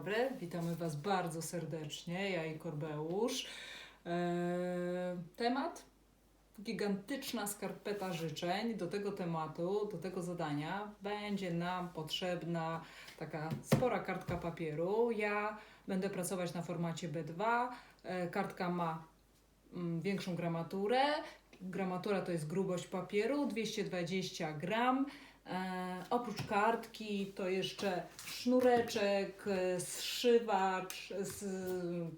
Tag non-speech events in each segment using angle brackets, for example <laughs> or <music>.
dobry, witamy Was bardzo serdecznie, ja i Korbeusz. Eee, temat? Gigantyczna skarpeta życzeń. Do tego tematu, do tego zadania będzie nam potrzebna taka spora kartka papieru. Ja będę pracować na formacie B2. E, kartka ma mm, większą gramaturę. Gramatura to jest grubość papieru, 220 gram. E, oprócz kartki to jeszcze sznureczek, e, zszywacz,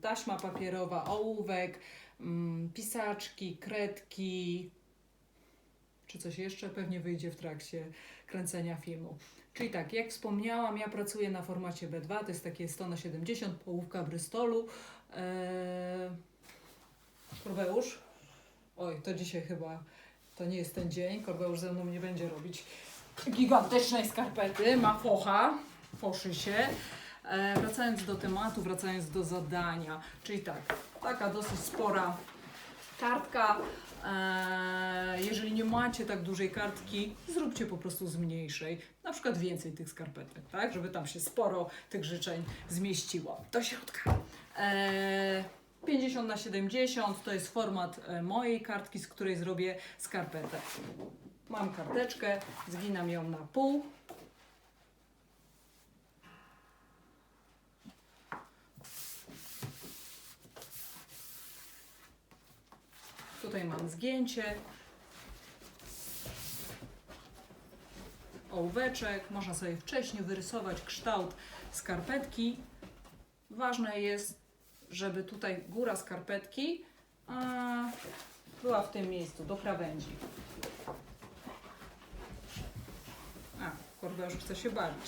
taśma papierowa, ołówek, mm, pisaczki, kredki, czy coś jeszcze pewnie wyjdzie w trakcie kręcenia filmu. Czyli tak, jak wspomniałam, ja pracuję na formacie B2, to jest takie 100 na 70 połówka Brystolu. Eee, Korbeusz? Oj, to dzisiaj chyba to nie jest ten dzień. Korbeusz ze mną nie będzie robić gigantycznej skarpety, ma focha, foszy się. E, wracając do tematu, wracając do zadania, czyli tak, taka dosyć spora kartka. E, jeżeli nie macie tak dużej kartki, zróbcie po prostu z mniejszej, na przykład więcej tych skarpetek, tak, żeby tam się sporo tych życzeń zmieściło do środka. E, 50 na 70 to jest format e, mojej kartki, z której zrobię skarpetę. Mam karteczkę, zginam ją na pół. Tutaj mam zgięcie. Ołóweczek. Można sobie wcześniej wyrysować kształt skarpetki. Ważne jest, żeby tutaj góra skarpetki była w tym miejscu, do krawędzi. Już chce się bawić.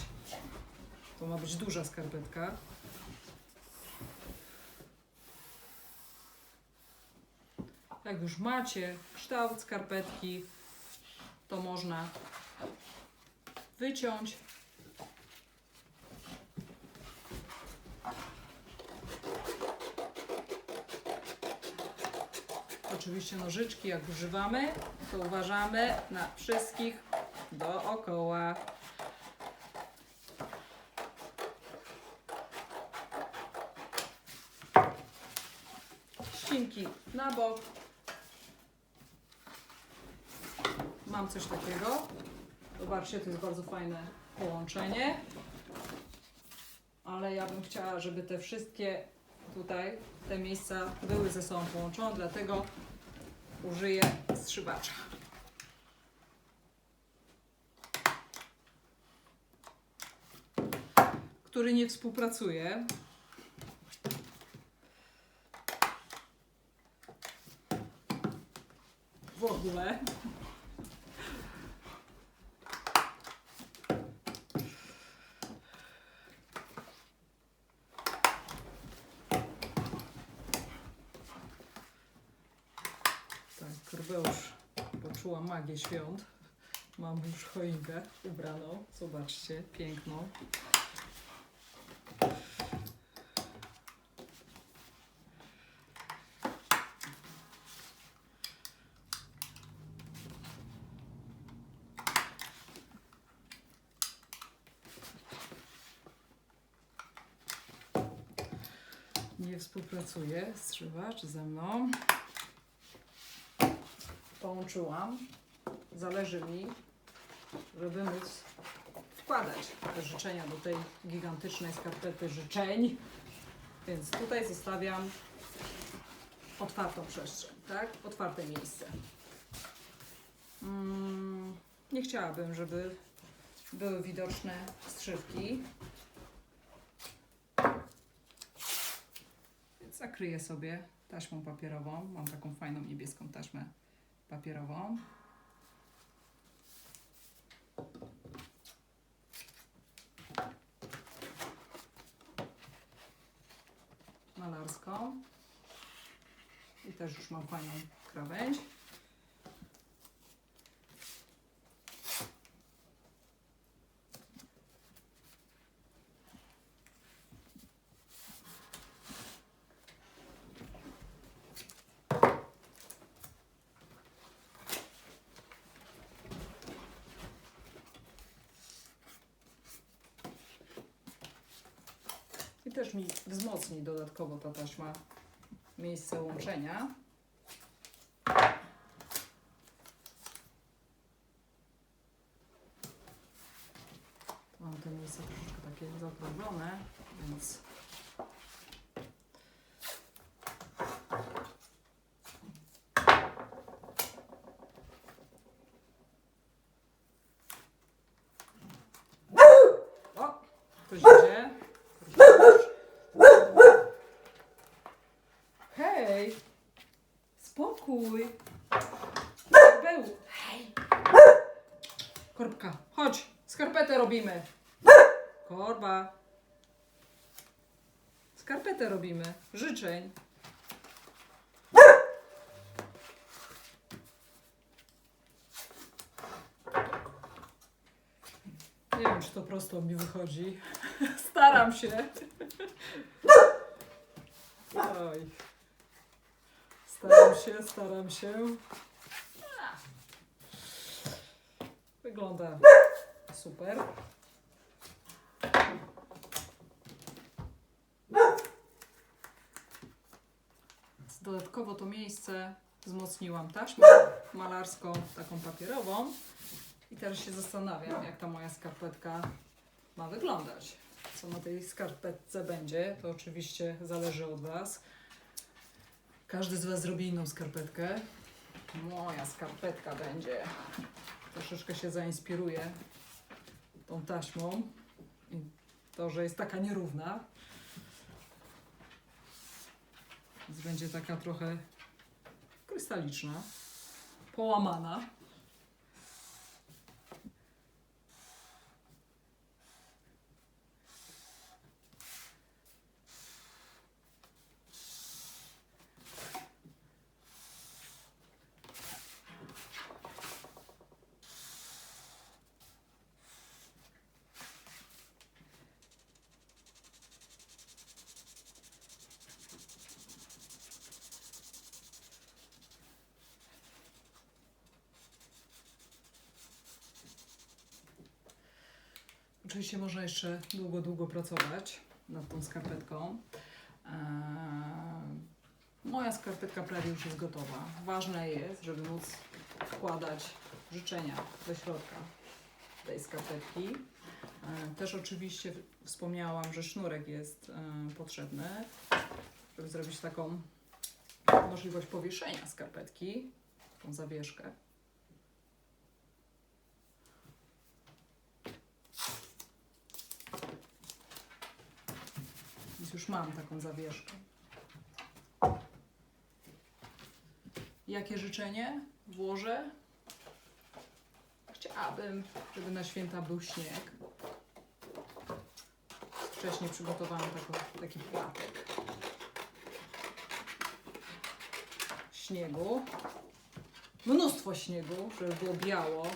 To ma być duża skarpetka. Jak już macie kształt skarpetki, to można wyciąć. Oczywiście nożyczki, jak używamy, to uważamy na wszystkich dookoła. Ścinki na bok. Mam coś takiego. Zobaczcie, to jest bardzo fajne połączenie. Ale ja bym chciała, żeby te wszystkie tutaj, te miejsca były ze sobą połączone, dlatego użyję strzybacza. który nie współpracuje. W ogóle. Tak, Korbeusz poczuła magię świąt. Mam już choinkę ubraną. Zobaczcie, piękną. Nie współpracuje strzywacz ze mną. Połączyłam. Zależy mi, żeby móc wkładać te życzenia do tej gigantycznej skarpety życzeń. Więc tutaj zostawiam otwartą przestrzeń, tak? Otwarte miejsce. Mm, nie chciałabym, żeby były widoczne strzywki. Zakryję sobie taśmą papierową. Mam taką fajną niebieską taśmę papierową. Malarską. I też już mam fajną krawędź. Też mi wzmocni dodatkowo ta taśma miejsce łączenia. Mam te miejsca troszeczkę takie zaokrąglone, więc Hej! Spokój! Był! Hej! Korbka, chodź! Skarpetę robimy! Korba! Skarpetę robimy. Życzeń. Nie wiem, czy to prosto mi wychodzi. <laughs> Staram się. Oj. Staram się, staram się. Wygląda super. Dodatkowo to miejsce wzmocniłam taśmą malarską, taką papierową. I teraz się zastanawiam, jak ta moja skarpetka ma wyglądać. Co na tej skarpetce będzie, to oczywiście zależy od Was. Każdy z Was zrobi inną skarpetkę. Moja skarpetka będzie. Troszeczkę się zainspiruje tą taśmą. I to, że jest taka nierówna. Więc będzie taka trochę krystaliczna, połamana. Oczywiście można jeszcze długo, długo pracować nad tą skarpetką. Eee, moja skarpetka prawie już jest gotowa. Ważne jest, żeby móc wkładać życzenia do środka tej skarpetki. Eee, też oczywiście wspomniałam, że sznurek jest e, potrzebny, żeby zrobić taką możliwość powieszenia skarpetki, tą zawieszkę. Już mam taką zawieszkę. Jakie życzenie włożę? Chciałabym, żeby na święta był śnieg. Wcześniej przygotowałam taką, taki płatek śniegu. Mnóstwo śniegu, żeby było biało.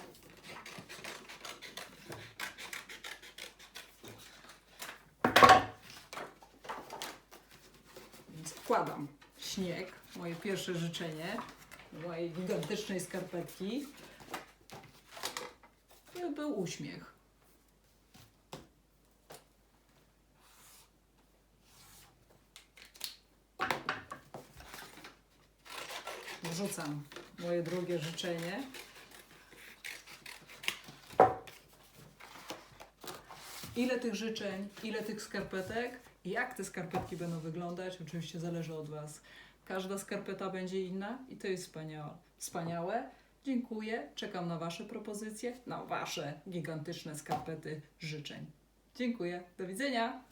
Więc wkładam śnieg, moje pierwsze życzenie mojej gigantycznej skarpetki. I był uśmiech. Wrzucam moje drugie życzenie. Ile tych życzeń, ile tych skarpetek, i jak te skarpetki będą wyglądać, oczywiście zależy od Was. Każda skarpeta będzie inna i to jest wspaniałe. wspaniałe. Dziękuję, czekam na Wasze propozycje, na Wasze gigantyczne skarpety życzeń. Dziękuję, do widzenia!